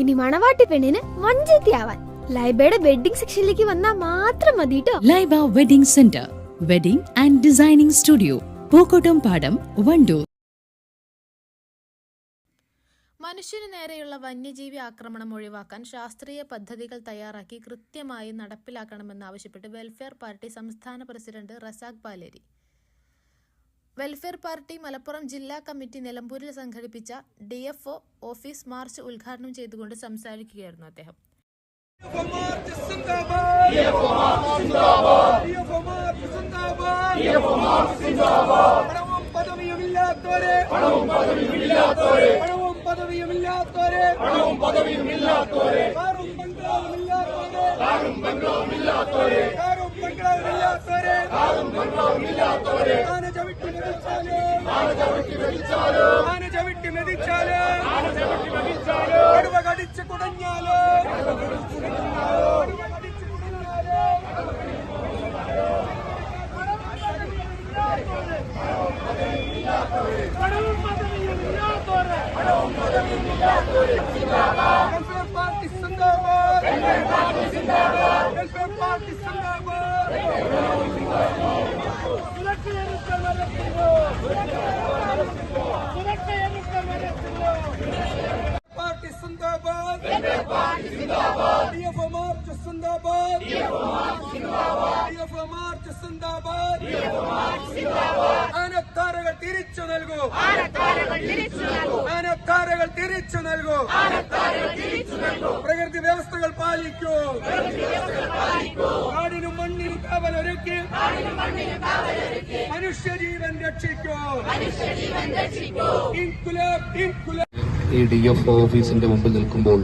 ഇനി മണവാട്ടി പെണ്ണിന് വഞ്ചത്തിയാവാൻ ലൈബയുടെ വെഡിങ് സെക്ഷനിലേക്ക് വന്നാൽ മാത്രം മതി ട്ടോ. Laiba wedding centre wedding and designing studio Pookottum Padam Wandoor. മനുഷ്യന് നേരെയുള്ള വന്യജീവി ആക്രമണം ഒഴിവാക്കാൻ ശാസ്ത്രീയ പദ്ധതികൾ തയ്യാറാക്കി കൃത്യമായി നടപ്പിലാക്കണമെന്നാവശ്യപ്പെട്ട് വെൽഫെയർ പാർട്ടി സംസ്ഥാന president Razak Paleri. Welfare party Malappuram ജില്ലാ കമ്മിറ്റി നിലമ്പൂരിൽ സംഘടിപ്പിച്ച D F O office march ഉദ്ഘാടനം ചെയ്തുകൊണ്ട് സംസാരിക്കുകയായിരുന്നു അദ്ദേഹം. മാർച്ച് സിന്ദാബാദ് ഡിഎഫ്ഒ മാർച്ച് സിന്ദാബാദ് പണവും പദവിയുമില്ലാത്തവരെ പണവും പദവിയുമില്ലാത്തവരെ പണവും പദവിയുമില്ലാത്തവരെ പണവും പദവിയുമില്ലാത്തവരെ കാറും ബംഗ്ലാവുമില്ലാത്തവരെ കാറും ബംഗ്ലാവുമില്ലാത്തവരെ കാറും ബംഗ്ലാവുമില്ലാത്തവരെ കാറും ബംഗ്ലാവുമില്ലാത്തവരെ ആന ചവിട്ടി മെതിച്ചാലേ ആന ചവിട്ടി മെതിച്ചാലേ ആന ചവിട്ടി മെതിച്ചാലേ ആന ചവിട്ടി മെതിച്ചാലേ കടുവ കടിച്ച് കുടഞ്ഞാലേ വെൽഫെയർ ആനത്താരകൾ തിരിച്ചു നൽകൂ. ആനത്താരകൾ തിരിച്ചു പ്രകൃതി വ്യവസ്ഥകൾ പാലിക്കൂ. കാടിനും മണ്ണിനും കാവലൊരുക്കി. മനുഷ്യജീവൻ രക്ഷിക്കൂ. ഇൻകുലാബ് ഇൻകുലാബ് ഈ ഡി എഫ് ഓഫീസിന്റെ മുമ്പിൽ നിൽക്കുമ്പോൾ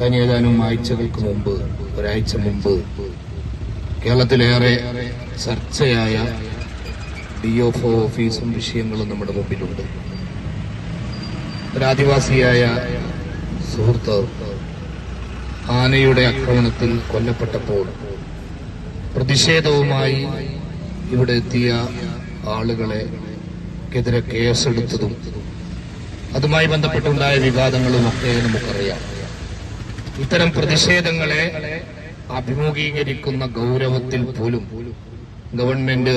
കഴിഞ്ഞ ഏതാനും ആഴ്ചകൾക്ക് മുമ്പ് ഒരാഴ്ച മുമ്പ് കേരളത്തിലേറെ ചർച്ചയായ ഡി എഫ് ഓഫീസും വിഷയങ്ങളും നമ്മുടെ മുമ്പിലുണ്ട്. ഒരാദിവാസിയായ സുഹൃത്ത് ആനയുടെ ആക്രമണത്തിൽ കൊല്ലപ്പെട്ടപ്പോൾ പ്രതിഷേധവുമായി ഇവിടെ എത്തിയ ആളുകളെ എതിരെ കേസെടുത്തതും അതുമായി ബന്ധപ്പെട്ടുണ്ടായ വിവാദങ്ങളുമൊക്കെ നമുക്കറിയാം. ഇത്തരം പ്രതിഷേധങ്ങളെ അഭിമുഖീകരിക്കുന്ന ഗൗരവത്തിൽ പോലും ഗവൺമെന്റ്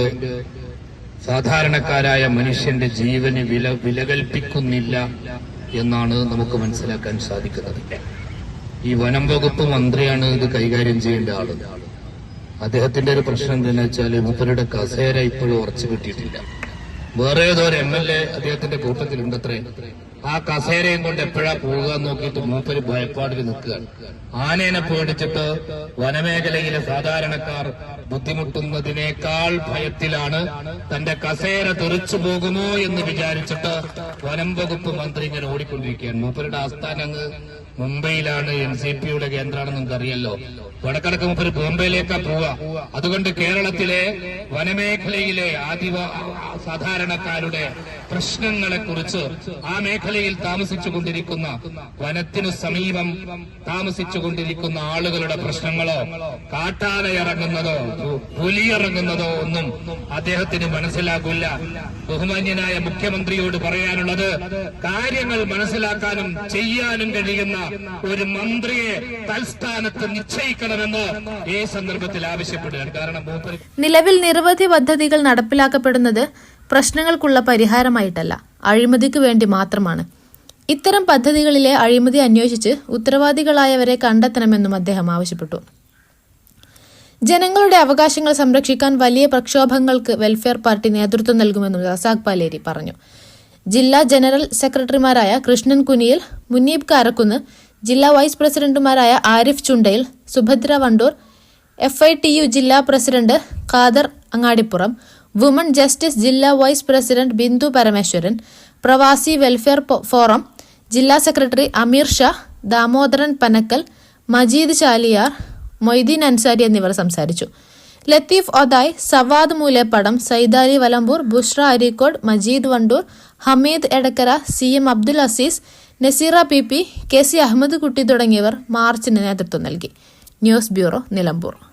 സാധാരണക്കാരായ മനുഷ്യന്റെ ജീവന് വില വിലകൽപ്പിക്കുന്നില്ല എന്നാണ് നമുക്ക് മനസ്സിലാക്കാൻ സാധിക്കുന്നത്. ഈ വനം വകുപ്പ് മന്ത്രിയാണ് ഇത് കൈകാര്യം ചെയ്യേണ്ട ആൾ അദ്ദേഹത്തിന്റെ ഒരു പ്രശ്നം എന്താണെന്ന് വെച്ചാൽ മൂപ്പരുടെ കസേര ഇപ്പോഴും ഉറച്ചു കിട്ടിയിട്ടില്ല. വേറെ ഏതോ ഒരു എം എൽ എ അദ്ദേഹത്തിന്റെ കൂട്ടത്തിലുണ്ടത്രേ. ആ കസേരയും കൊണ്ട് എപ്പോഴാ പോവുക നോക്കിയിട്ട് മൂപ്പര് ഭയപ്പാടിൽ നിൽക്കുകയാണ്. ആനേനെ പേടിച്ചിട്ട് വനമേഖലയിലെ സാധാരണക്കാർ ബുദ്ധിമുട്ടുന്നതിനേക്കാൾ ഭയത്തിലാണ് തന്റെ കസേര തെറിച്ചു പോകുമോ എന്ന് വിചാരിച്ചിട്ട് വനം വകുപ്പ് മന്ത്രി ഇങ്ങനെ ഓടിക്കൊണ്ടിരിക്കുകയാണ്. മൂപ്പരുടെ ആസ്ഥാനം അങ്ങ് മുംബൈയിലാണ് എൻ സി പിയുടെ കേന്ദ്രമാണെന്ന് നിങ്ങൾക്ക് അറിയല്ലോ വടക്കടക്ക് മുപ്പര് ബോംബെയിലേക്കാ പോവാ അതുകൊണ്ട് കേരളത്തിലെ വനമേഖലയിലെ ആദിവ സാധാരണക്കാരുടെ പ്രശ്നങ്ങളെ കുറിച്ച് ആ മേഖലയിൽ താമസിച്ചു കൊണ്ടിരിക്കുന്ന വനത്തിനു സമീപം താമസിച്ചു കൊണ്ടിരിക്കുന്ന ആളുകളുടെ പ്രശ്നങ്ങളോ കാട്ടാന ഇറങ്ങുന്നതോ പുലി ഇറങ്ങുന്നതോ ഒന്നും അദ്ദേഹത്തിന് മനസ്സിലാകില്ല. ബഹുമാന്യനായ മുഖ്യമന്ത്രിയോട് പറയാനുള്ളത് കാര്യങ്ങൾ മനസ്സിലാക്കാനും ചെയ്യാനും കഴിയുന്ന ഒരു മന്ത്രിയെ തൽസ്ഥാനത്ത് നിശ്ചയിക്കണമെന്ന് ഈ സന്ദർഭത്തിൽ ആവശ്യപ്പെടുകയാണ്. കാരണം നിലവിൽ നിരവധി പദ്ധതികൾ നടപ്പിലാക്കപ്പെടുന്നത് പ്രശ്നങ്ങൾക്കുള്ള പരിഹാരമായിട്ടല്ല അഴിമതിക്ക് വേണ്ടി മാത്രമാണ്. ഇത്തരം പദ്ധതികളിലെ അഴിമതി അന്വേഷിച്ച് ഉത്തരവാദികളായവരെ കണ്ടെത്തണമെന്നും അദ്ദേഹം ആവശ്യപ്പെട്ടു. ജനങ്ങളുടെ അവകാശങ്ങൾ സംരക്ഷിക്കാൻ വലിയ പ്രക്ഷോഭങ്ങൾക്ക് വെൽഫെയർ പാർട്ടി നേതൃത്വം നൽകുമെന്നും റസാഖ് പാലേരി പറഞ്ഞു. ജില്ലാ ജനറൽ സെക്രട്ടറിമാരായ കൃഷ്ണൻ കുനിയിൽ മുനീബ് കാരക്കുന്ന് ജില്ലാ വൈസ് പ്രസിഡന്റുമാരായ Arif Chundayil Subhadra Wandoor F I T U ജില്ലാ president Khader Angadipuram woman justice ജില്ലാ vice president Bindu Parameswaran Pravasi welfare forum ജില്ലാ സെക്രട്ടറി അമീർ ഷാ ദാമോദരൻ പനക്കൽ മജീദ് ചാലിയാർ മൊയ്തീൻ അൻസാരി എന്നിവർ സംസാരിച്ചു. Latheef Odayi Sawad Moolepadam Saidali Valambur Bushra Areekode Majeed Wandoor Hameed Edakkara C M Abdul Azeez Naseera P P K C Ahammed Kutty തുടങ്ങിയവർ മാർച്ചിന് നേതൃത്വം നൽകി. News bureau Nilambur.